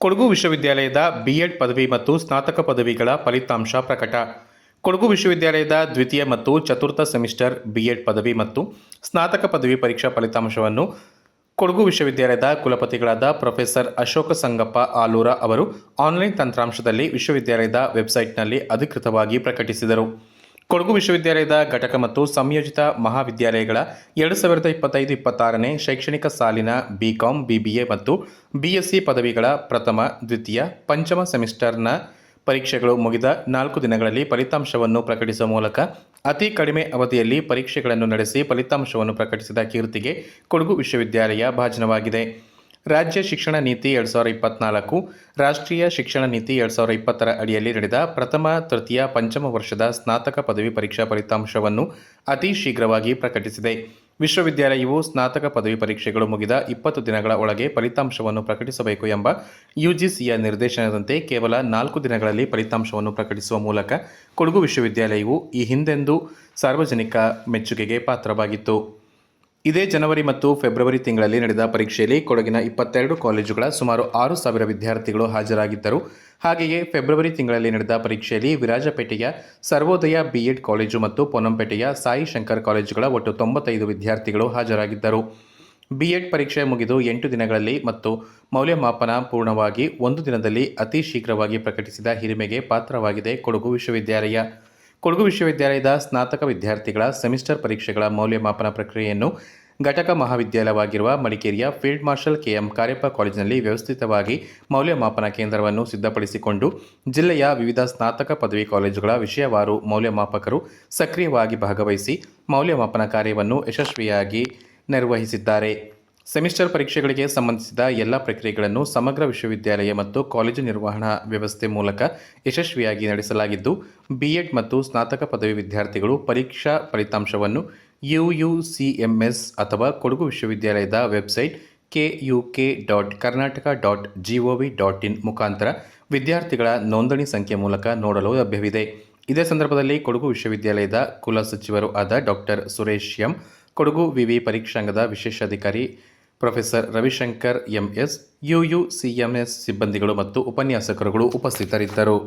ಕೊಡಗು ವಿಶ್ವವಿದ್ಯಾಲಯದ ಬಿಎಡ್ ಪದವಿ ಮತ್ತು ಸ್ನಾತಕ ಪದವಿಗಳ ಫಲಿತಾಂಶ ಪ್ರಕಟ. ಕೊಡಗು ವಿಶ್ವವಿದ್ಯಾಲಯದ ದ್ವಿತೀಯ ಮತ್ತು ಚತುರ್ಥ ಸೆಮಿಸ್ಟರ್ ಬಿಎಡ್ ಪದವಿ ಮತ್ತು ಸ್ನಾತಕ ಪದವಿ ಪರೀಕ್ಷಾ ಫಲಿತಾಂಶವನ್ನು ಕೊಡಗು ವಿಶ್ವವಿದ್ಯಾಲಯದ ಕುಲಪತಿಗಳಾದ ಪ್ರೊಫೆಸರ್ ಅಶೋಕ ಸಂಗಪ್ಪ ಆಲೂರ ಅವರು ಆನ್ಲೈನ್ ತಂತ್ರಾಂಶದಲ್ಲಿ ವಿಶ್ವವಿದ್ಯಾಲಯದ ವೆಬ್ಸೈಟ್ನಲ್ಲಿ ಅಧಿಕೃತವಾಗಿ ಪ್ರಕಟಿಸಿದರು. ಕೊಡಗು ವಿಶ್ವವಿದ್ಯಾಲಯದ ಘಟಕ ಮತ್ತು ಸಂಯೋಜಿತ ಮಹಾವಿದ್ಯಾಲಯಗಳ ಎರಡು ಸಾವಿರದ ಇಪ್ಪತ್ತೈದು ಇಪ್ಪತ್ತಾರನೇ ಶೈಕ್ಷಣಿಕ ಸಾಲಿನ ಬಿಕಾಂ ಬಿಬಿಎ ಮತ್ತು ಬಿಎಸ್ಸಿ ಪದವಿಗಳ ಪ್ರಥಮ, ದ್ವಿತೀಯ, ಪಂಚಮ ಸೆಮಿಸ್ಟರ್ನ ಪರೀಕ್ಷೆಗಳು ಮುಗಿದ ನಾಲ್ಕು ದಿನಗಳಲ್ಲಿ ಫಲಿತಾಂಶವನ್ನು ಪ್ರಕಟಿಸುವ ಮೂಲಕ ಅತಿ ಕಡಿಮೆ ಅವಧಿಯಲ್ಲಿ ಪರೀಕ್ಷೆಗಳನ್ನು ನಡೆಸಿ ಫಲಿತಾಂಶವನ್ನು ಪ್ರಕಟಿಸಿದ ಕೀರ್ತಿಗೆ ಕೊಡಗು ವಿಶ್ವವಿದ್ಯಾಲಯ ಭಾಜನವಾಗಿದೆ. ರಾಜ್ಯ ಶಿಕ್ಷಣ ನೀತಿ ಎರಡು ಸಾವಿರದ ಇಪ್ಪತ್ನಾಲ್ಕು, ರಾಷ್ಟ್ರೀಯ ಶಿಕ್ಷಣ ನೀತಿ ಎರಡು ಸಾವಿರ ಇಪ್ಪತ್ತರ ಅಡಿಯಲ್ಲಿ ನಡೆದ ಪ್ರಥಮ, ತೃತೀಯ, ಪಂಚಮ ವರ್ಷದ ಸ್ನಾತಕ ಪದವಿ ಪರೀಕ್ಷಾ ಫಲಿತಾಂಶವನ್ನು ಅತಿ ಶೀಘ್ರವಾಗಿ ಪ್ರಕಟಿಸಿದೆ. ವಿಶ್ವವಿದ್ಯಾಲಯವು ಸ್ನಾತಕ ಪದವಿ ಪರೀಕ್ಷೆಗಳು ಮುಗಿದ ಇಪ್ಪತ್ತು ದಿನಗಳ ಒಳಗೆ ಫಲಿತಾಂಶವನ್ನು ಪ್ರಕಟಿಸಬೇಕು ಎಂಬ ಯುಜಿಸಿಯ ನಿರ್ದೇಶನದಂತೆ ಕೇವಲ ನಾಲ್ಕು ದಿನಗಳಲ್ಲಿ ಫಲಿತಾಂಶವನ್ನು ಪ್ರಕಟಿಸುವ ಮೂಲಕ ಕೊಡಗು ವಿಶ್ವವಿದ್ಯಾಲಯವು ಈ ಹಿಂದೆಂದೂ ಸಾರ್ವಜನಿಕ ಮೆಚ್ಚುಗೆಗೆ ಪಾತ್ರವಾಗಿತ್ತು. ಇದೇ ಜನವರಿ ಮತ್ತು ಫೆಬ್ರವರಿ ತಿಂಗಳಲ್ಲಿ ನಡೆದ ಪರೀಕ್ಷೆಯಲ್ಲಿ ಕೊಡಗಿನ ಇಪ್ಪತ್ತೆರಡು ಕಾಲೇಜುಗಳ ಸುಮಾರು ಆರು ಸಾವಿರ ವಿದ್ಯಾರ್ಥಿಗಳು ಹಾಜರಾಗಿದ್ದರು. ಹಾಗೆಯೇ ಫೆಬ್ರವರಿ ತಿಂಗಳಲ್ಲಿ ನಡೆದ ಪರೀಕ್ಷೆಯಲ್ಲಿ ವಿರಾಜಪೇಟೆಯ ಸರ್ವೋದಯ ಬಿಎಡ್ ಕಾಲೇಜು ಮತ್ತು ಪೊನ್ನಂಪೇಟೆಯ ಸಾಯಿ ಶಂಕರ್ ಕಾಲೇಜುಗಳ ಒಟ್ಟು ತೊಂಬತ್ತೈದು ವಿದ್ಯಾರ್ಥಿಗಳು ಹಾಜರಾಗಿದ್ದರು. ಬಿಎಡ್ ಪರೀಕ್ಷೆ ಮುಗಿದು ಎಂಟು ದಿನಗಳಲ್ಲಿ ಮತ್ತು ಮೌಲ್ಯಮಾಪನ ಪೂರ್ಣವಾಗಿ ಒಂದು ದಿನದಲ್ಲಿ ಅತಿ ಶೀಘ್ರವಾಗಿ ಪ್ರಕಟಿಸಿದ ಹಿರಿಮೆಗೆ ಪಾತ್ರವಾಗಿದೆ ಕೊಡಗು ವಿಶ್ವವಿದ್ಯಾಲಯ. ಕೊಡಗು ವಿಶ್ವವಿದ್ಯಾಲಯದ ಸ್ನಾತಕ ವಿದ್ಯಾರ್ಥಿಗಳ ಸೆಮಿಸ್ಟರ್ ಪರೀಕ್ಷೆಗಳ ಮೌಲ್ಯಮಾಪನ ಪ್ರಕ್ರಿಯೆಯನ್ನು ಘಟಕ ಮಹಾವಿದ್ಯಾಲಯವಾಗಿರುವ ಮಡಿಕೇರಿಯ ಫೀಲ್ಡ್ ಮಾರ್ಷಲ್ ಕೆಎಂ ಕಾರ್ಯಪ್ಪ ಕಾಲೇಜಿನಲ್ಲಿ ವ್ಯವಸ್ಥಿತವಾಗಿ ಮೌಲ್ಯಮಾಪನ ಕೇಂದ್ರವನ್ನು ಸಿದ್ಧಪಡಿಸಿಕೊಂಡು ಜಿಲ್ಲೆಯ ವಿವಿಧ ಸ್ನಾತಕ ಪದವಿ ಕಾಲೇಜುಗಳ ವಿಷಯವಾರು ಮೌಲ್ಯಮಾಪಕರು ಸಕ್ರಿಯವಾಗಿ ಭಾಗವಹಿಸಿ ಮೌಲ್ಯಮಾಪನ ಕಾರ್ಯವನ್ನು ಯಶಸ್ವಿಯಾಗಿ ನಿರ್ವಹಿಸಿದ್ದಾರೆ. ಸೆಮಿಸ್ಟರ್ ಪರೀಕ್ಷೆಗಳಿಗೆ ಸಂಬಂಧಿಸಿದ ಎಲ್ಲ ಪ್ರಕ್ರಿಯೆಗಳನ್ನು ಸಮಗ್ರ ವಿಶ್ವವಿದ್ಯಾಲಯ ಮತ್ತು ಕಾಲೇಜು ನಿರ್ವಹಣಾ ವ್ಯವಸ್ಥೆ ಮೂಲಕ ಯಶಸ್ವಿಯಾಗಿ ನಡೆಸಲಾಗಿದ್ದು ಬಿಎಡ್ ಮತ್ತು ಸ್ನಾತಕ ಪದವಿ ವಿದ್ಯಾರ್ಥಿಗಳು ಪರೀಕ್ಷಾ ಫಲಿತಾಂಶವನ್ನು ಯುಯುಸಿಎಂಎಸ್ ಅಥವಾ ಕೊಡಗು ವಿಶ್ವವಿದ್ಯಾಲಯದ website KUK dot Karnataka dot GOV dot in ಮುಖಾಂತರ ವಿದ್ಯಾರ್ಥಿಗಳ ನೋಂದಣಿ ಸಂಖ್ಯೆ ಮೂಲಕ ನೋಡಲು ಲಭ್ಯವಿದೆ. ಇದೇ ಸಂದರ್ಭದಲ್ಲಿ ಕೊಡಗು ವಿಶ್ವವಿದ್ಯಾಲಯದ ಕುಲಸಚಿವರು ಆದ ಡಾಕ್ಟರ್ ಸುರೇಶ್ ಎಂ, ಕೊಡಗು ವಿವಿ ಪರೀಕ್ಷಾಂಗದ ವಿಶೇಷಾಧಿಕಾರಿ ಪ್ರೊಫೆಸರ್ ರವಿಶಂಕರ್ ಎಂಎಸ್ ಯುಯುಸಿಎಂಎಸ್ ಸಿಬ್ಬಂದಿಗಳು ಮತ್ತು ಉಪನ್ಯಾಸಕರುಗಳು ಉಪಸ್ಥಿತರಿದ್ದರು.